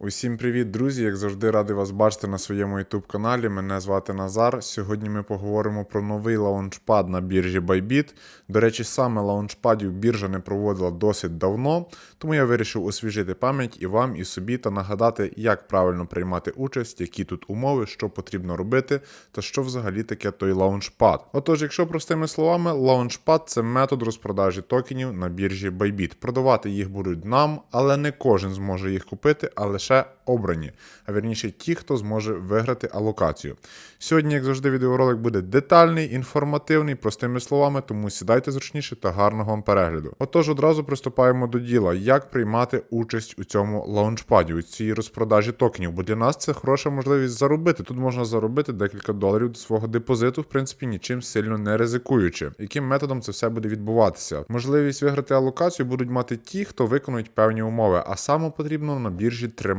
Усім привіт, друзі! Як завжди, радий вас бачити на своєму youtube каналі. Мене звати Назар. Сьогодні ми поговоримо про новий лаунчпад на біржі Bybit. До речі, саме лаунчпадів біржа не проводила досить давно, тому я вирішив освіжити пам'ять і вам, і собі та нагадати, як правильно приймати участь, які тут умови, що потрібно робити, та що взагалі таке той лаунчпад. Отож, якщо простими словами, лаунчпад це метод розпродажі токенів на біржі Bybit. Продавати їх будуть нам, але не кожен зможе їх купити, а лише обрані, а вірніше ті, хто зможе виграти алокацію. Сьогодні, як завжди, відеоролик буде детальний, інформативний, простими словами, тому сідайте зручніше та гарного вам перегляду. Отож, одразу приступаємо до діла, як приймати участь у цьому лаунчпаді, у цій розпродажі токенів, бо для нас це хороша можливість заробити. Тут можна заробити декілька доларів до свого депозиту, в принципі, нічим сильно не ризикуючи. Яким методом це все буде відбуватися? Можливість виграти алокацію будуть мати ті, хто виконують певні умови, а саме потрібно на біржі тримати,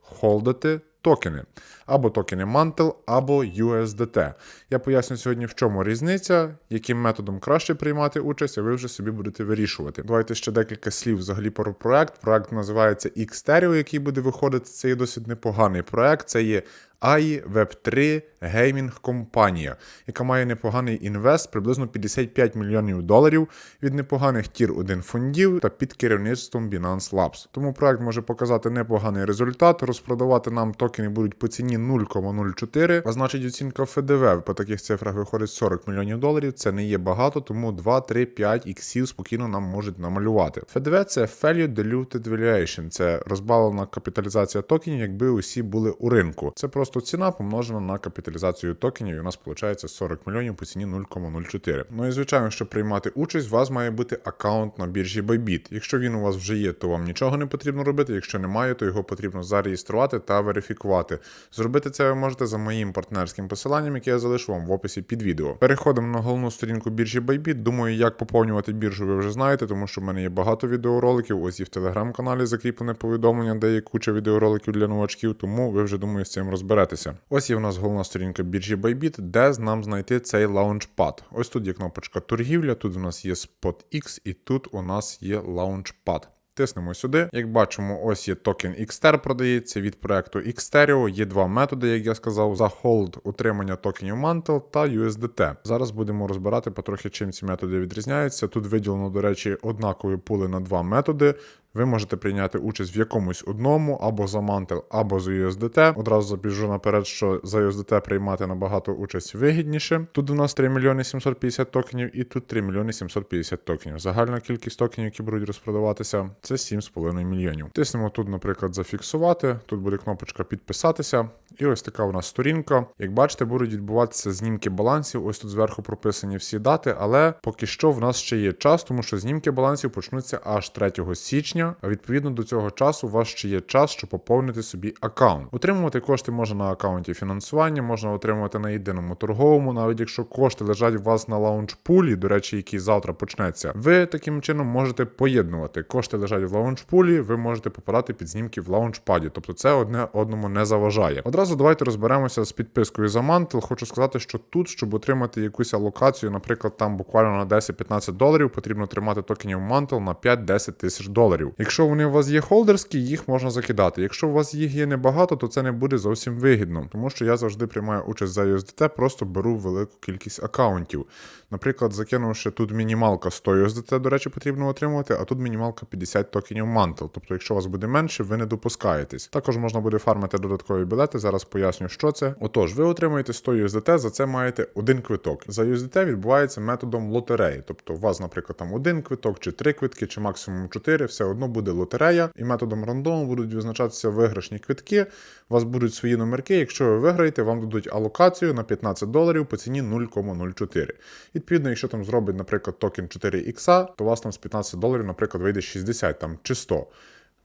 холдити. Токени або токени Mantle, або USDT. Я поясню сьогодні, в чому різниця, яким методом краще приймати участь, а ви вже собі будете вирішувати. Давайте ще декілька слів взагалі про проект. Проект називається Xterio, який буде виходити. Це є досить непоганий проект. Це є AI Web3 геймінг компанія, яка має непоганий інвест, приблизно 55 мільйонів доларів від непоганих тір 1 фондів та під керівництвом Binance Labs. Тому проект може показати непоганий результат. Розпродавати нам токени будуть по ціні 0,04, а значить оцінка ФДВ по таких цифрах виходить 40 мільйонів доларів. Це не є багато, тому 2, 3, 5 іксів спокійно нам можуть намалювати. ФДВ це Value Diluted Valuation, це розбавлена капіталізація токенів, якби усі були у ринку. Це просто ціна помножена на капіталізацію токенів, і у нас виходить 40 мільйонів по ціні 0,04. Ну і звичайно, щоб приймати участь, у вас має бути аккаунт на біржі Bybit. Якщо він у вас вже є, то вам нічого не потрібно робити. Якщо немає, то його потрібно зареєструвати та верифікувати. Зробити це ви можете за моїм партнерським посиланням, яке я залишу вам в описі під відео. Переходимо на головну сторінку біржі Bybit. Думаю, як поповнювати біржу, ви вже знаєте, тому що в мене є багато відеороликів. Ось і в телеграм-каналі закріплене повідомлення, де є куча відеороликів для новачків, тому ви вже думаю з цим розберетеся. Ось є в нас головна сторінка біржі Bybit, де нам знайти цей лаунчпад. Ось тут є кнопочка торгівля, тут у нас є SpotX і тут у нас є лаунчпад. Тиснемо сюди. Як бачимо, ось є токен XTER продається від проекту Xterio. Є два методи, як я сказав, за холд утримання токенів Mantle та USDT. Зараз будемо розбирати потрохи, чим ці методи відрізняються. Тут виділено, до речі, однакові пули на два методи. Ви можете прийняти участь в якомусь одному, або за Mantle, або за USDT. Одразу забіжу наперед, що за USDT приймати набагато участь вигідніше. Тут у нас 3 мільйони 750 токенів, і тут 3 мільйони 750 токенів. Загальна кількість токенів, які будуть розпродаватися, це 7,5 мільйонів. Тиснемо тут, наприклад, зафіксувати. Тут буде кнопочка підписатися. І ось така у нас сторінка. Як бачите, будуть відбуватися знімки балансів. Ось тут зверху прописані всі дати, але поки що в нас ще є час, тому що знімки балансів почнуться аж 3 січня. А відповідно до цього часу у вас ще є час, щоб поповнити собі аккаунт. Утримувати кошти можна на аккаунті фінансування, можна отримувати на єдиному торговому, навіть якщо кошти лежать у вас на лаунчпулі, до речі, який завтра почнеться. Ви таким чином можете поєднувати. Кошти лежать в лаунчпулі, ви можете попадати під знімки в лаунчпаді. Тобто це одне одному не заважає. Одразу давайте розберемося з підпискою за Mantle. Хочу сказати, що тут, щоб отримати якусь алокацію, наприклад, там буквально на 10-15 доларів, потрібно тримати токенів Mantle на 5-10 тисяч доларів. Якщо вони у вас є холдерські, їх можна закидати. Якщо у вас їх є небагато, то це не буде зовсім вигідно, тому що я завжди приймаю участь за USDT, просто беру велику кількість аккаунтів. Наприклад, закинувши тут мінімалка 100 USDT, до речі, потрібно отримувати, а тут мінімалка 50 токенів Mantle. Тобто, якщо у вас буде менше, ви не допускаєтесь. Також можна буде фармити додаткові білети. Зараз поясню, що це. Отож, ви отримуєте 100 USDT, за це маєте один квиток. За USDT відбувається методом лотереї. Тобто, у вас, наприклад, там один квиток, чи три квитки, чи максимум чотири, все одно буде лотерея, і методом рандому будуть визначатися виграшні квитки. У вас будуть свої номерки. Якщо ви виграєте, вам дадуть алокацію на 15 доларів по ціні 0,04. Відповідно, якщо там зробить, наприклад, токен 4X, то у вас там з 15 доларів, наприклад, вийде 60 там, чи 100.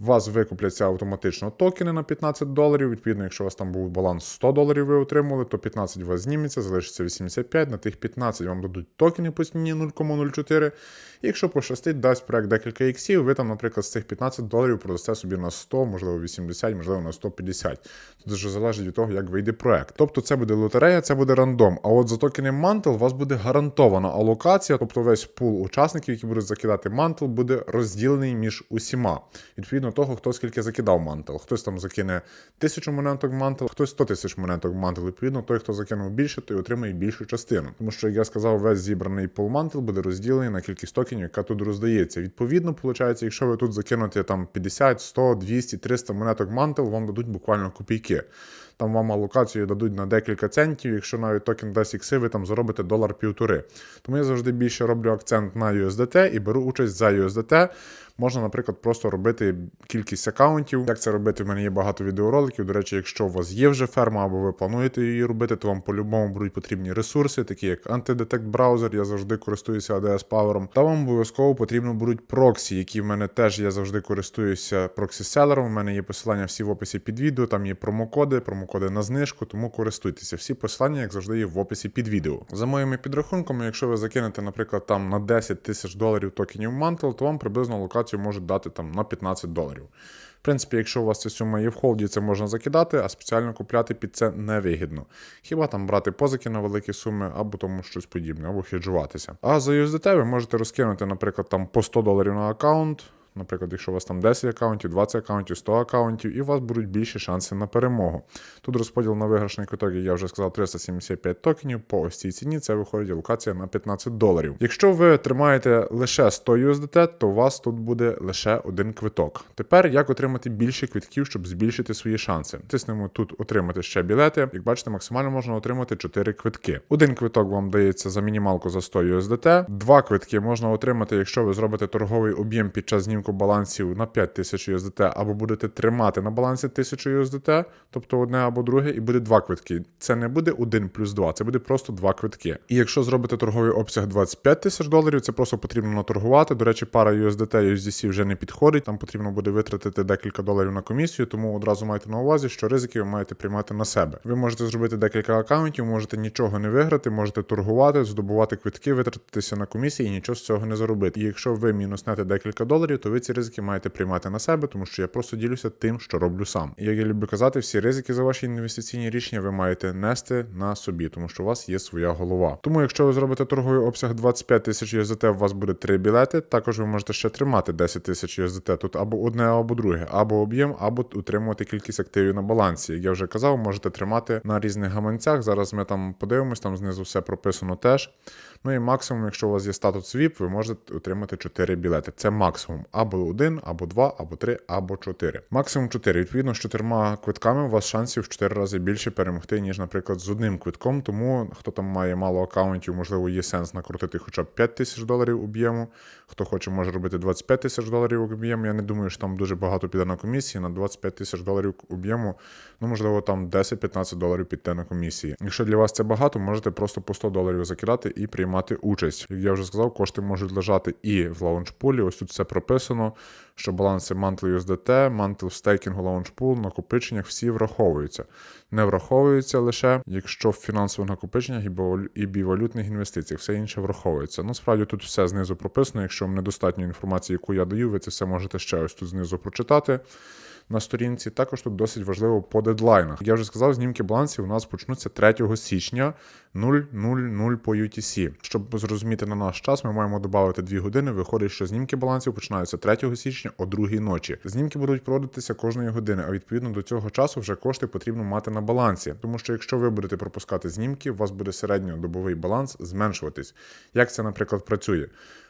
Вас викупляться автоматично токени на 15 доларів. Відповідно, якщо у вас там був баланс 100 доларів, ви отримали, то 15 у вас зніметься, залишиться 85. На тих 15 вам дадуть токени по ціні 0,04. І якщо пощастить, дасть проект декілька іксів, ви там, наприклад, з цих 15 доларів продасте собі на 100, можливо, 80, можливо, на 150. Тут вже залежить від того, як вийде проект. Тобто це буде лотерея, це буде рандом. А от за токени Mantle у вас буде гарантована алокація, тобто весь пул учасників, які будуть закидати Mantle, буде розділений між усіма. Відповідно, відповідно того, хто скільки закидав мантел. Хтось там закине тисячу монеток мантел, хтось 100 тисяч монеток мантел. Відповідно, той, хто закинув більше, той отримає більшу частину. Тому що, як я сказав, весь зібраний пол мантел буде розділений на кількість токенів, яка тут роздається. Відповідно, виходить, якщо ви тут закинете там 50, 100, 200, 300 монеток мантел, вам дадуть буквально копійки. Там вам алокацію дадуть на декілька центів, якщо навіть токен дасть ікси, ви там заробите долар півтори. Тому я завжди більше роблю акцент на USDT і беру участь за USDT. Можна, наприклад, просто робити кількість акаунтів. Як це робити? В мене є багато відеороликів. До речі, якщо у вас є вже ферма або ви плануєте її робити, то вам по-любому будуть потрібні ресурси, такі як антидетект браузер. Я завжди користуюся ADS Power. Та вам обов'язково потрібно будуть проксі, які в мене теж я завжди користуюся проксі-селером. У мене є посилання всі в описі під відео. Там є промокоди, промокоди на знижку, тому користуйтеся. Всі посилання, як завжди, є в описі під відео. За моїми підрахунками, якщо ви закинете, наприклад, там на 10 тисяч доларів токенів Mantle, то вам приблизно локацію можуть дати там на 15 доларів. В принципі, якщо у вас ця сума є в холді, це можна закидати, а спеціально купляти під це невигідно. Хіба там брати позики на великі суми, або тому щось подібне, або хеджуватися. А за USDT ви можете розкинути, наприклад, там по 100 доларів на аккаунт. Наприклад, якщо у вас там 10 аккаунтів, 20 аккаунтів, 100 аккаунтів, і у вас будуть більші шанси на перемогу. Тут розподіл на виграшний квиток, я вже сказав, 375 токенів. По ось цій ціні це виходить локація на 15 доларів. Якщо ви тримаєте лише 100 USDT, то у вас тут буде лише один квиток. Тепер як отримати більше квитків, щоб збільшити свої шанси? Тиснемо тут отримати ще білети. Як бачите, максимально можна отримати 4 квитки. Один квиток вам дається за мінімалку за 100 USDT. Два квитки можна отримати, якщо ви зробите торговий об'єм під час знімку балансів на 5000 USDT, або будете тримати на балансі 1000 USDT, тобто одне або друге, і буде два квитки. Це не буде 1 плюс 2, це буде просто два квитки. І якщо зробите торговий обсяг 25 тисяч доларів, це просто потрібно наторгувати. До речі, пара USDT USDC вже не підходить. Там потрібно буде витратити декілька доларів на комісію, тому одразу майте на увазі, що ризики ви маєте приймати на себе. Ви можете зробити декілька акаунтів, можете нічого не виграти, можете торгувати, здобувати квитки, витратитися на комісії і нічого з цього не заробити. І якщо ви мінуснете декілька доларів, то ви ці ризики маєте приймати на себе, тому що я просто ділюся тим, що роблю сам. І як я люблю казати, всі ризики за ваші інвестиційні рішення ви маєте нести на собі, тому що у вас є своя голова. Тому, якщо ви зробите торговий обсяг 25 тисяч USDT, у вас буде 3 білети. Також ви можете ще тримати 10 тисяч USDT. Тут або одне, або друге, або об'єм, або утримувати кількість активів на балансі. Як я вже казав, можете тримати на різних гаманцях. Зараз ми там подивимось, там знизу все прописано теж. Ну і максимум, якщо у вас є статус VIP, ви можете отримати 4 білети. Це максимум або один, або два, або три, або чотири. Максимум 4. Відповідно, з чотирма квитками у вас шансів в 4 рази більше перемогти, ніж, наприклад, з одним квитком. Тому хто там має мало аккаунтів, можливо, є сенс накрутити хоча б 5 тисяч доларів об'єму. Хто хоче, може робити 25 тисяч доларів об'єму. Я не думаю, що там дуже багато піде на комісії. На 25 тисяч доларів об'єму, ну можливо, там 10-15 доларів піде на комісії. Якщо для вас це багато, можете просто по 100 доларів закидати і приймати участь. Як я вже сказав, кошти можуть лежати і в лаунчпулі. Ось тут все прописано, що баланси Mantle USDT, Mantle стейкінгу лаунчпул, накопиченнях всі враховуються. Не враховуються лише, якщо в фінансових накопиченнях і бівалютних інвестиціях, все інше враховується. Насправді тут все знизу прописано. Якщо вам недостатньо інформації, яку я даю, ви це все можете ще ось тут знизу прочитати на сторінці. Також тут досить важливо по дедлайнах. Я вже сказав, знімки балансів у нас почнуться 3 січня 0.00 по UTC. Щоб зрозуміти на наш час, ми маємо додати 2 години. Виходить, що знімки балансів починаються 3 січня о 2 ночі. Знімки будуть проводитися кожної години, а відповідно до цього часу вже кошти потрібно мати на балансі. Тому що якщо ви будете пропускати знімки, у вас буде середньодобовий баланс зменшуватись. Як це, наприклад, працює?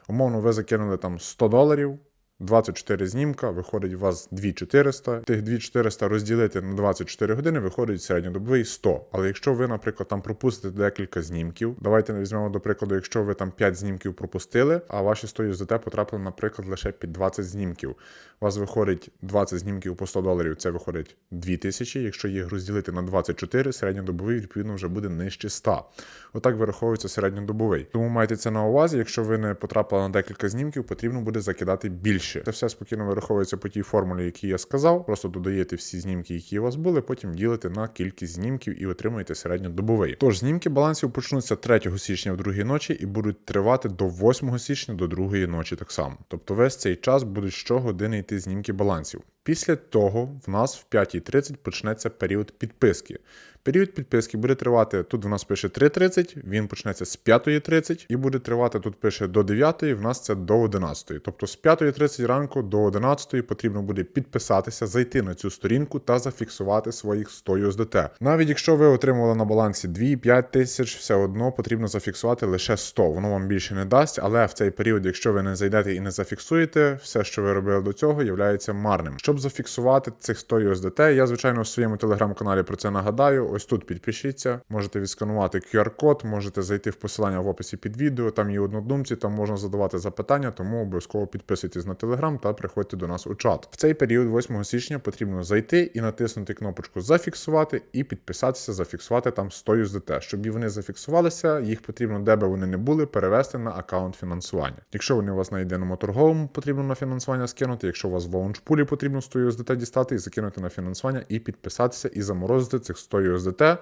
Умовно, ви закинули там 100 доларів. 24 знімка, виходить у вас 2400. Тих 2400 розділити на 24 години, виходить середньодобовий 100. Але якщо ви, наприклад, там пропустите декілька знімків, давайте візьмемо до прикладу, якщо ви там 5 знімків пропустили, а ваші 100 USDT потрапили, наприклад, лише під 20 знімків. У вас виходить 20 знімків по 100 доларів, це виходить 2000. Якщо їх розділити на 24, середньодобовий, відповідно, вже буде нижче 100. Отак вираховується середньодобовий. Тому майте це на увазі. Якщо ви не потрапили на декілька знімків, потрібно буде закидати більше. Це все спокійно вираховується по тій формулі, які я сказав. Просто додаєте всі знімки, які у вас були, потім ділите на кількість знімків і отримуєте середньодобовий. Тож знімки балансів почнуться 3 січня в другій ночі і будуть тривати до 8 січня до другої ночі так само. Тобто весь цей час будуть щогодини йти знімки балансів. Після того в нас в 5.30 почнеться період підписки. Період підписки буде тривати. Тут в нас пише 3.30, він почнеться з 5.30 і буде тривати. Тут пише до 9, в нас це до 11. Тобто з 5.30 ранку до 11 потрібно буде підписатися, зайти на цю сторінку та зафіксувати своїх 100 USDT. Навіть якщо ви отримали на балансі 2-5 тисяч, все одно потрібно зафіксувати лише 100. Воно вам більше не дасть, але в цей період, якщо ви не зайдете і не зафіксуєте, все, що ви робили до цього, є марним. Щоб зафіксувати цих 100 USDT, я звичайно в своєму телеграм-каналі про це нагадаю. Ось тут підпишіться, можете відсканувати QR-код, можете зайти в посилання в описі під відео. Там є однодумці, там можна задавати запитання, тому обов'язково підписуйтесь на телеграм та приходьте до нас у чат. В цей період, 8 січня, потрібно зайти і натиснути кнопочку зафіксувати і підписатися, зафіксувати там 100 USDT. Щоб вони зафіксувалися, їх потрібно, де би вони не були, перевести на аккаунт фінансування. Якщо вони у вас на єдиному торговому, потрібно на фінансування скинути. Якщо у вас в лаунчпулі потрібно 100 USDT дістати і закинути на фінансування і підписатися і заморозити цих 100 USDT. Eras da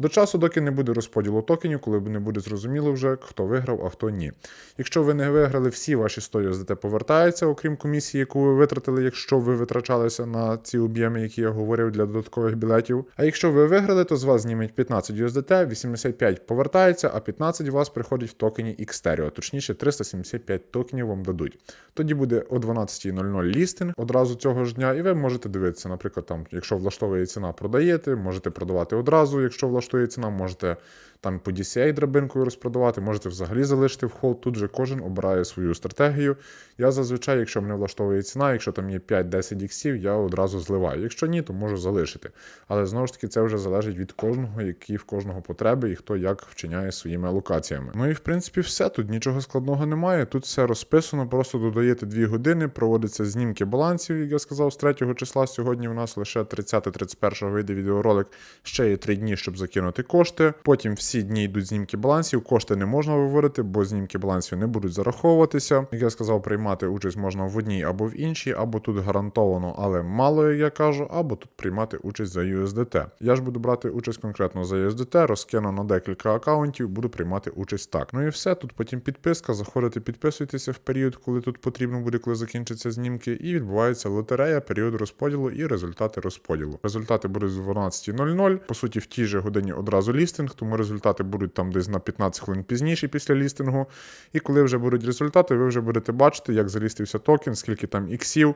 До часу, доки не буде розподілу токенів, коли не буде зрозуміло вже, хто виграв, а хто ні. Якщо ви не виграли, всі ваші 100 USDT повертаються, окрім комісії, яку ви витратили, якщо ви витрачалися на ці об'єми, які я говорив для додаткових білетів. А якщо ви виграли, то з вас знімуть 15 USDT, 85 повертається, а 15 у вас приходить в токені Xterio, точніше 375 токенів вам дадуть. Тоді буде о 12.00 лістинг одразу цього ж дня, і ви можете дивитися, наприклад, там, якщо влаштовує ціна, продаєте, можете продавати одразу, якщо влаштує ціна, можете там по DCA драбинкою розпродавати, можете взагалі залишити в холд. Тут же кожен обирає свою стратегію. Я зазвичай, якщо мене влаштовує ціна, якщо там є 5-10 іксів, я одразу зливаю. Якщо ні, то можу залишити. Але знову ж таки, це вже залежить від кожного, які в кожного потреби і хто як вчиняє своїми алокаціями. Ну і в принципі все. Тут нічого складного немає. Тут все розписано, просто додаєте 2 години, проводяться знімки балансів, як я сказав, з 3 числа. Сьогодні у нас лише 30-31 вийде відеоролик. Ще є 3 дні, щоб закинути кошти. Потім всі дні йдуть знімки балансів. Кошти не можна виводити, бо знімки балансів не будуть зараховуватися. Як я сказав, приймати участь можна в одній або в іншій, або тут гарантовано, але мало, як я кажу, або тут приймати участь за USDT. Я ж буду брати участь конкретно за USDT, розкину на декілька акаунтів, буду приймати участь так. Ну і все. Тут потім підписка. Заходите, підписуйтеся в період, коли тут потрібно буде, коли закінчаться знімки, і відбувається лотерея, період розподілу і результати розподілу. Результати будуть з 12.00. По суті, в тій же годині одразу лістинг, тому результати будуть там десь на 15 хвилин пізніше після лістингу. І коли вже будуть результати, ви вже будете бачити, як залістився токен, скільки там іксів.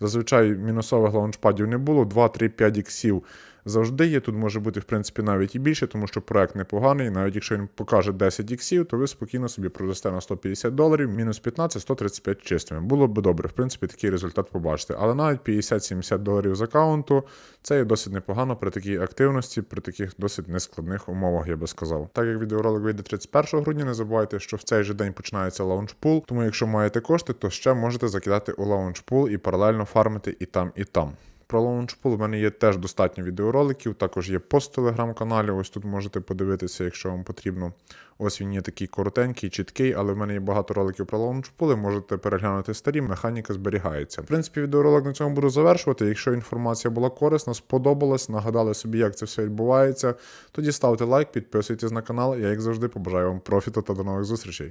Зазвичай мінусових лаунчпадів не було, 2, 3, 5 іксів завжди є. Тут може бути, в принципі, навіть і більше, тому що проект непоганий. Навіть якщо він покаже 10 іксів, то ви спокійно собі продасте на 150 доларів, мінус 15, 135 чистими. Було б добре, в принципі, такий результат побачити. Але навіть 50-70 доларів з аккаунту це є досить непогано при такій активності, при таких досить нескладних умовах, я би сказав. Так як відеоролик вийде 31 грудня, не забувайте, що в цей же день починається лаунчпул, тому якщо маєте кошти, то ще можете закидати у лаунчпул і паралельно фармити і там, і там. Про лаунчпул у мене є теж достатньо відеороликів, також є пост в телеграм-каналі. Ось тут можете подивитися, якщо вам потрібно. Ось він є такий коротенький, чіткий, але в мене є багато роликів про лаунчпули. Можете переглянути старі, механіка зберігається. В принципі, відеоролик на цьому буду завершувати. Якщо інформація була корисна, сподобалась, нагадали собі, як це все відбувається, тоді ставте лайк, підписуйтесь на канал. Я, як завжди, побажаю вам профіту та до нових зустрічей.